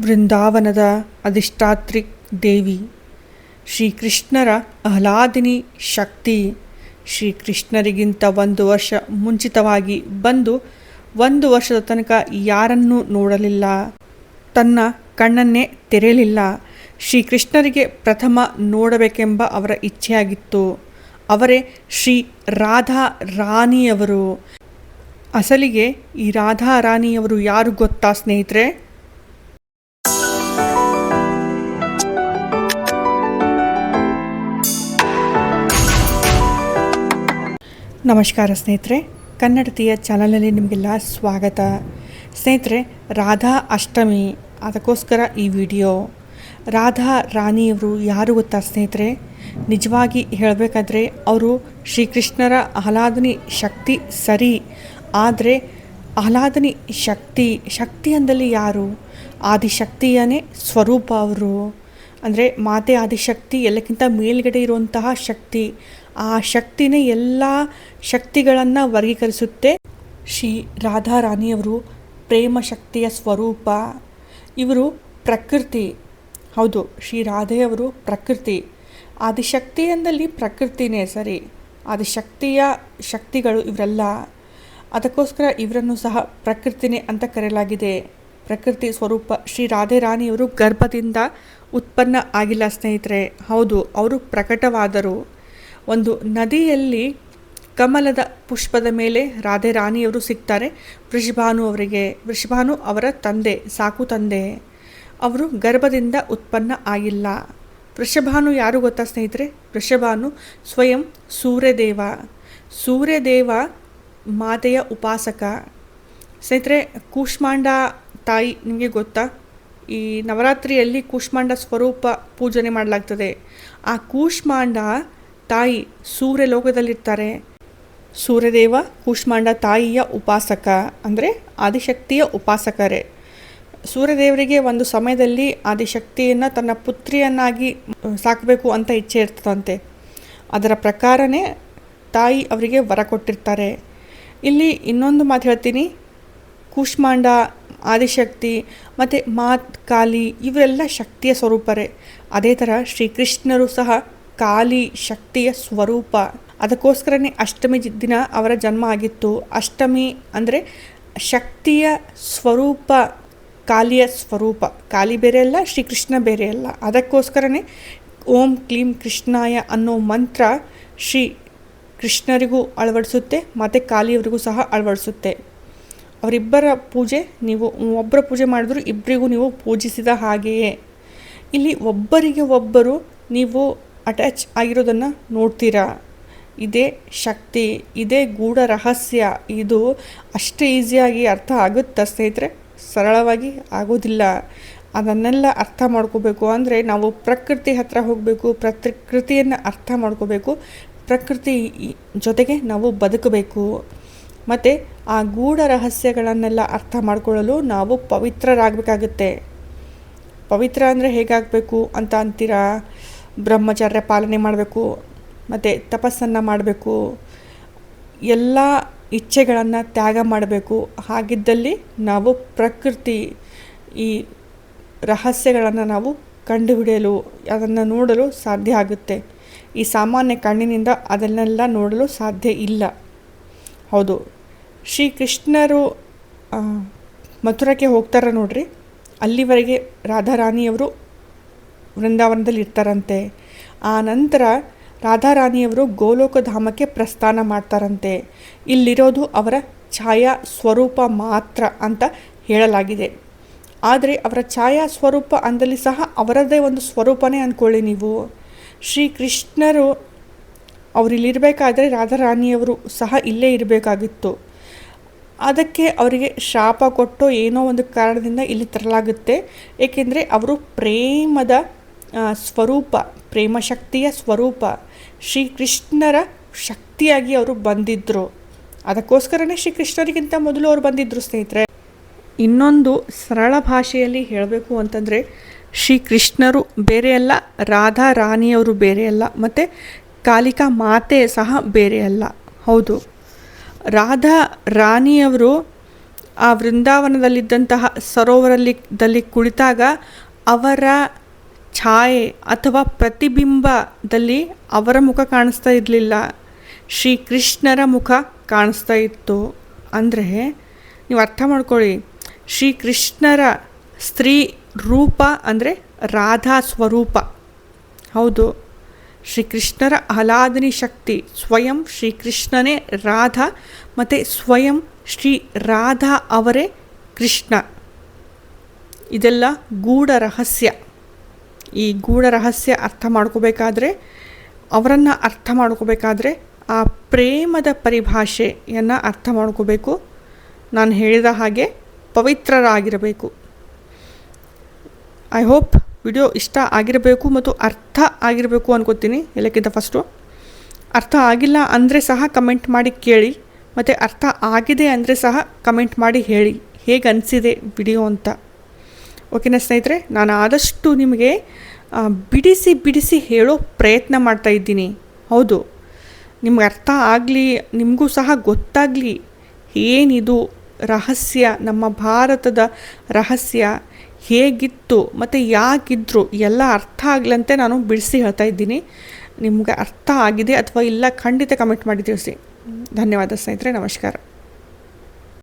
ಬೃಂದಾವನದ ಅಧಿಷ್ಠಾತ್ರಿ ದೇವಿ. ಶ್ರೀಕೃಷ್ಣರ ಆಹ್ಲಾದಿನಿ ಶಕ್ತಿ. ಶ್ರೀಕೃಷ್ಣರಿಗಿಂತ ಒಂದು ವರ್ಷ ಮುಂಚಿತವಾಗಿ ಬಂದು ಒಂದು ವರ್ಷದ ತನಕ ಯಾರನ್ನೂ ನೋಡಲಿಲ್ಲ. ತನ್ನ ಕಣ್ಣನ್ನೇ ತೆರೆಯಲಿಲ್ಲ. ಶ್ರೀಕೃಷ್ಣರಿಗೆ ಪ್ರಥಮ ನೋಡಬೇಕೆಂಬ ಅವರ ಇಚ್ಛೆಯಾಗಿತ್ತು. ಅವರೇ ಶ್ರೀ ರಾಧಾ ರಾಣಿಯವರು. ಅಸಲಿಗೆ ಈ ರಾಧಾ ರಾಣಿಯವರು ಯಾರು ಗೊತ್ತಾ ಸ್ನೇಹಿತರೆ? ನಮಸ್ಕಾರ ಸ್ನೇಹಿತರೆ, ಕನ್ನಡತಿಯ ಚಾನಲಲ್ಲಿ ನಿಮಗೆಲ್ಲ ಸ್ವಾಗತ. ಸ್ನೇಹಿತರೆ, ರಾಧಾ ಅಷ್ಟಮಿ, ಅದಕ್ಕೋಸ್ಕರ ಈ ವಿಡಿಯೋ. ರಾಧಾ ರಾಣಿಯವರು ಯಾರು ಗೊತ್ತಾ ಸ್ನೇಹಿತರೆ? ನಿಜವಾಗಿ ಹೇಳಬೇಕಾದ್ರೆ ಅವರು ಶ್ರೀಕೃಷ್ಣರ ಆಹ್ಲಾದನಿ ಶಕ್ತಿ ಸರಿ, ಆದರೆ ಆಹ್ಲಾದನಿ ಶಕ್ತಿ ಶಕ್ತಿ ಅಂದಲ್ಲಿ ಯಾರು? ಆದಿಶಕ್ತಿಯನೇ ಸ್ವರೂಪ ಅವರು. ಅಂದರೆ ಮಾತೆ ಆದಿಶಕ್ತಿ, ಎಲ್ಲಕ್ಕಿಂತ ಮೇಲ್ಗಡೆ ಇರುವಂತಹ ಶಕ್ತಿ ಆ ಶಕ್ತಿನೇ ಎಲ್ಲ ಶಕ್ತಿಗಳನ್ನು ವರ್ಗೀಕರಿಸುತ್ತೆ. ಶ್ರೀ ರಾಧಾ ರಾಣಿಯವರು ಪ್ರೇಮ ಶಕ್ತಿಯ ಸ್ವರೂಪ. ಇವರು ಪ್ರಕೃತಿ. ಹೌದು, ಶ್ರೀ ರಾಧೆಯವರು ಪ್ರಕೃತಿ. ಆದಿಶಕ್ತಿ ಎಂದಲ್ಲಿ ಪ್ರಕೃತಿನೇ ಸರಿ. ಆದಿಶಕ್ತಿಯ ಶಕ್ತಿಗಳು ಇವರೆಲ್ಲ. ಅದಕ್ಕೋಸ್ಕರ ಇವರನ್ನು ಸಹ ಪ್ರಕೃತಿನೇ ಅಂತ ಕರೆಯಲಾಗಿದೆ. ಪ್ರಕೃತಿ ಸ್ವರೂಪ ಶ್ರೀ ರಾಧೆ ರಾಣಿಯವರು ಗರ್ಭದಿಂದ ಉತ್ಪನ್ನ ಆಗಿಲ್ಲ ಸ್ನೇಹಿತರೆ. ಹೌದು, ಅವರು ಪ್ರಕಟವಾದರು. ಒಂದು ನದಿಯಲ್ಲಿ ಕಮಲದ ಪುಷ್ಪದ ಮೇಲೆ ರಾಧೆ ರಾಣಿಯವರು ಸಿಗ್ತಾರೆ. ವೃಷಭಾನು ಅವರಿಗೆ, ವೃಷಭಾನು ಅವರ ತಂದೆ, ಸಾಕು ತಂದೆ. ಅವರು ಗರ್ಭದಿಂದ ಉತ್ಪನ್ನ ಆಗಿಲ್ಲ. ವೃಷಭಾನು ಯಾರು ಗೊತ್ತಾ ಸ್ನೇಹಿತರೆ? ವೃಷಭಾನು ಸ್ವಯಂ ಸೂರ್ಯದೇವ. ಸೂರ್ಯದೇವ ಮಾತೆಯ ಉಪಾಸಕ. ಸ್ನೇಹಿತರೆ, ಕೂಷ್ಮಾಂಡ ತಾಯಿ ನಿಮಗೆ ಗೊತ್ತಾ? ಈ ನವರಾತ್ರಿಯಲ್ಲಿ ಕೂಷ್ಮಾಂಡ ಸ್ವರೂಪ ಪೂಜನೆ ಮಾಡಲಾಗ್ತದೆ. ಆ ಕೂಷ್ಮಾಂಡ ತಾಯಿ ಸೂರ್ಯ ಲೋಕದಲ್ಲಿರ್ತಾರೆ ಸೂರ್ಯದೇವ ಕೂಷ್ಮಾಂಡ ತಾಯಿಯ ಉಪಾಸಕ ಅಂದರೆ ಆದಿಶಕ್ತಿಯ ಉಪಾಸಕರೇ. ಸೂರ್ಯದೇವರಿಗೆ ಒಂದು ಸಮಯದಲ್ಲಿ ಆದಿಶಕ್ತಿಯನ್ನು ತನ್ನ ಪುತ್ರಿಯನ್ನಾಗಿ ಸಾಕಬೇಕು ಅಂತ ಇಚ್ಛೆ ಇರ್ತದಂತೆ. ಅದರ ಪ್ರಕಾರನೇ ತಾಯಿ ಅವರಿಗೆ ವರ ಕೊಟ್ಟಿರ್ತಾರೆ. ಇಲ್ಲಿ ಇನ್ನೊಂದು ಮಾತು ಹೇಳ್ತೀನಿ. ಕೂಷ್ಮಾಂಡ, ಆದಿಶಕ್ತಿ ಮತ್ತು ಮಾತ್, ಕಾಲಿ ಇವರೆಲ್ಲ ಶಕ್ತಿಯ ಸ್ವರೂಪರೇ. ಅದೇ ಥರ ಶ್ರೀಕೃಷ್ಣರು ಸಹ ಕಾಲಿ ಶಕ್ತಿಯ ಸ್ವರೂಪ. ಅದಕ್ಕೋಸ್ಕರನೇ ಅಷ್ಟಮಿ ದಿನ ಅವರ ಜನ್ಮ ಆಗಿತ್ತು. ಅಷ್ಟಮಿ ಅಂದರೆ ಶಕ್ತಿಯ ಸ್ವರೂಪ, ಕಾಲಿಯ ಸ್ವರೂಪ. ಕಾಲಿ ಬೇರೆ ಅಲ್ಲ, ಶ್ರೀಕೃಷ್ಣ ಬೇರೆ ಅಲ್ಲ. ಅದಕ್ಕೋಸ್ಕರನೇ ಓಂ ಕ್ಲೀಂ ಕೃಷ್ಣಾಯ ಅನ್ನೋ ಮಂತ್ರ ಶ್ರೀ ಕೃಷ್ಣರಿಗೂ ಅಳವಡಿಸುತ್ತೆ, ಮತ್ತು ಕಾಲಿಯವರಿಗೂ ಸಹ ಅಳವಡಿಸುತ್ತೆ. ಅವರಿಬ್ಬರ ಪೂಜೆ ನೀವು, ಒಬ್ಬರ ಪೂಜೆ ಮಾಡಿದ್ರು ಇಬ್ಬರಿಗೂ ನೀವು ಪೂಜಿಸಿದ ಹಾಗೆಯೇ. ಇಲ್ಲಿ ಒಬ್ಬರಿಗೆ ಒಬ್ಬರು, ನೀವು ಅಟ್ಯಾಚ್ ಆಗಿರೋದನ್ನು ನೋಡ್ತೀರಾ? ಇದೇ ಶಕ್ತಿ, ಇದೇ ಗೂಢ ರಹಸ್ಯ. ಇದು ಅಷ್ಟು ಈಸಿಯಾಗಿ ಅರ್ಥ ಆಗುತ್ತಾ ಸ್ನೇಹಿತರೆ? ಸರಳವಾಗಿ ಆಗೋದಿಲ್ಲ. ಅದನ್ನೆಲ್ಲ ಅರ್ಥ ಮಾಡ್ಕೋಬೇಕು. ಅಂದರೆ ನಾವು ಪ್ರಕೃತಿ ಹತ್ರ ಹೋಗಬೇಕು, ಪ್ರಕೃತಿಯನ್ನು ಅರ್ಥ ಮಾಡ್ಕೋಬೇಕು, ಪ್ರಕೃತಿ ಜೊತೆಗೆ ನಾವು ಬದುಕಬೇಕು. ಮತ್ತು ಆ ಗೂಢ ರಹಸ್ಯಗಳನ್ನೆಲ್ಲ ಅರ್ಥ ಮಾಡಿಕೊಳ್ಳಲು ನಾವು ಪವಿತ್ರರಾಗಬೇಕಾಗುತ್ತೆ. ಪವಿತ್ರ ಅಂದರೆ ಹೇಗಾಗಬೇಕು ಅಂತ ಅಂತೀರಾ? ಬ್ರಹ್ಮಚರ್ಯ ಪಾಲನೆ ಮಾಡಬೇಕು, ಮತ್ತು ತಪಸ್ಸನ್ನು ಮಾಡಬೇಕು, ಎಲ್ಲ ಇಚ್ಛೆಗಳನ್ನು ತ್ಯಾಗ ಮಾಡಬೇಕು. ಹಾಗಿದ್ದಲ್ಲಿ ನಾವು ಪ್ರಕೃತಿ, ಈ ರಹಸ್ಯಗಳನ್ನು ನಾವು ಕಂಡುಹಿಡಿಯಲು, ಅದನ್ನು ನೋಡಲು ಸಾಧ್ಯ ಆಗುತ್ತೆ. ಈ ಸಾಮಾನ್ಯ ಕಣ್ಣಿನಿಂದ ಅದನ್ನೆಲ್ಲ ನೋಡಲು ಸಾಧ್ಯ ಇಲ್ಲ. ಹೌದು. ಶ್ರೀಕೃಷ್ಣರು ಕೃಷ್ಣರು ಮಥುರಕ್ಕೆ ಹೋಗ್ತಾರೆ ನೋಡ್ರಿ. ಅಲ್ಲಿವರೆಗೆ ರಾಧಾರಾಣಿಯವರು ವೃಂದಾವನದಲ್ಲಿ ಇರ್ತಾರಂತೆ. ಆ ನಂತರ ರಾಧಾರಾಣಿಯವರು ಗೋಲೋಕಧಾಮಕ್ಕೆ ಪ್ರಸ್ಥಾನ ಮಾಡ್ತಾರಂತೆ. ಇಲ್ಲಿರೋದು ಅವರ ಛಾಯಾ ಸ್ವರೂಪ ಮಾತ್ರ ಅಂತ ಹೇಳಲಾಗಿದೆ. ಆದರೆ ಅವರ ಛಾಯಾ ಸ್ವರೂಪ ಅಂದಲ್ಲಿ ಸಹ ಅವರದೇ ಒಂದು ಸ್ವರೂಪನೇ ಅಂದ್ಕೊಳ್ಳಿ ನೀವು. ಶ್ರೀಕೃಷ್ಣರು ಕೃಷ್ಣರು ಇಲ್ಲಿರಬೇಕಾದ್ರೆ ರಾಧಾರಾಣಿಯವರು ಸಹ ಇಲ್ಲೇ ಇರಬೇಕಾಗಿತ್ತು. ಅದಕ್ಕೆ ಅವರಿಗೆ ಶಾಪ ಕೊಟ್ಟು ಏನೋ ಒಂದು ಕಾರಣದಿಂದ ಇಲ್ಲಿ ತರಲಾಗುತ್ತೆ. ಏಕೆಂದರೆ ಅವರು ಪ್ರೇಮದ ಸ್ವರೂಪ ಪ್ರೇಮ ಶಕ್ತಿಯ ಸ್ವರೂಪ, ಶ್ರೀಕೃಷ್ಣರ ಶಕ್ತಿಯಾಗಿ ಅವರು ಬಂದಿದ್ದರು ಅದಕ್ಕೋಸ್ಕರನೇ ಶ್ರೀಕೃಷ್ಣರಿಗಿಂತ ಮೊದಲು ಅವರು ಬಂದಿದ್ದರು ಸ್ನೇಹಿತರೆ. ಇನ್ನೊಂದು ಸರಳ ಭಾಷೆಯಲ್ಲಿ ಹೇಳಬೇಕು ಅಂತಂದರೆ, ಶ್ರೀಕೃಷ್ಣರು ಬೇರೆಯಲ್ಲ ರಾಧಾ ರಾಣಿಯವರು ಬೇರೆಯಲ್ಲ ಮತ್ತು ಕಾಲಿಕಾ ಮಾತೆ ಸಹ ಬೇರೆಯಲ್ಲ ಹೌದು. ರಾಧಾ ರಾಣಿಯವರು ಆ ವೃಂದಾವನದಲ್ಲಿದ್ದಂತಹ ಸರೋವರಲ್ಲಿ ದಲ್ಲಿ ಕುಳಿತಾಗ ಅವರ ಛಾಯೆ ಅಥವಾ ಪ್ರತಿಬಿಂಬದಲ್ಲಿ ಅವರ ಮುಖ ಕಾಣಿಸ್ತಾ ಇರಲಿಲ್ಲ. ಶ್ರೀಕೃಷ್ಣರ ಮುಖ ಕಾಣಿಸ್ತಾ ಇತ್ತು. ಅಂದರೆ ನೀವು ಅರ್ಥ ಮಾಡ್ಕೊಳ್ಳಿ. ಶ್ರೀಕೃಷ್ಣರ ಸ್ತ್ರೀ ರೂಪ ಅಂದರೆ ರಾಧಾ ಸ್ವರೂಪ. ಹೌದು. ಶ್ರೀಕೃಷ್ಣರ ಆಹ್ಲಾದನಿ ಶಕ್ತಿ ಸ್ವಯಂ ಶ್ರೀಕೃಷ್ಣನೇ ರಾಧಾ ಮತ್ತು ಸ್ವಯಂ ಶ್ರೀ ರಾಧಾ ಅವರೇ ಕೃಷ್ಣ. ಇದೆಲ್ಲ ಗೂಢ ರಹಸ್ಯ ಈ ಗೂಢ ರಹಸ್ಯ ಅರ್ಥ ಮಾಡ್ಕೋಬೇಕಾದ್ರೆ, ಅವರನ್ನು ಅರ್ಥ ಮಾಡ್ಕೋಬೇಕಾದ್ರೆ ಆ ಪ್ರೇಮದ ಪರಿಭಾಷೆಯನ್ನು ಅರ್ಥ ಮಾಡ್ಕೋಬೇಕು. ನಾನು ಹೇಳಿದ ಹಾಗೆ ಪವಿತ್ರರಾಗಿರಬೇಕು. ಐ ಹೋಪ್ ವಿಡಿಯೋ ಇಷ್ಟ ಆಗಿರಬೇಕು ಮತ್ತು ಅರ್ಥ ಆಗಿರಬೇಕು ಅನ್ಕೋತೀನಿ ಎಲ್ಲಕ್ಕಿಂತ ಫಸ್ಟು ಅರ್ಥ ಆಗಿಲ್ಲ ಅಂದರೆ ಸಹ ಕಮೆಂಟ್ ಮಾಡಿ ಕೇಳಿ, ಮತ್ತು ಅರ್ಥ ಆಗಿದೆ ಅಂದರೆ ಸಹ ಕಮೆಂಟ್ ಮಾಡಿ ಹೇಳಿ. ಹೇಗೆ ಅನಿಸಿದೆ ವಿಡಿಯೋ ಅಂತ. ಓಕೆನಾ ಸ್ನೇಹಿತರೆ, ನಾನು ಆದಷ್ಟು ನಿಮಗೆ ಬಿಡಿಸಿ ಬಿಡಿಸಿ ಹೇಳೋ ಪ್ರಯತ್ನ ಮಾಡ್ತಾ ಇದ್ದೀನಿ. ಹೌದು, ನಿಮ್ಗೆ ಅರ್ಥ ಆಗಲಿ, ನಿಮಗೂ ಸಹ ಗೊತ್ತಾಗಲಿ, ಏನಿದು ರಹಸ್ಯ, ನಮ್ಮ ಭಾರತದ ರಹಸ್ಯ, ಹೇಗಿತ್ತು, ಮತ್ತು ಯಾಕಿದ್ರು ಎಲ್ಲ ಅರ್ಥ ಆಗ್ಲಂತೆ ನಾನು ಬಿಡಿಸಿ ಹೇಳ್ತಾ ಇದ್ದೀನಿ. ನಿಮ್ಗೆ ಅರ್ಥ ಆಗಿದೆ ಅಥವಾ ಇಲ್ಲ ಖಂಡಿತ ಕಮೆಂಟ್ ಮಾಡಿ ತಿಳಿಸಿ. ಧನ್ಯವಾದ ಸ್ನೇಹಿತರೆ, ನಮಸ್ಕಾರ.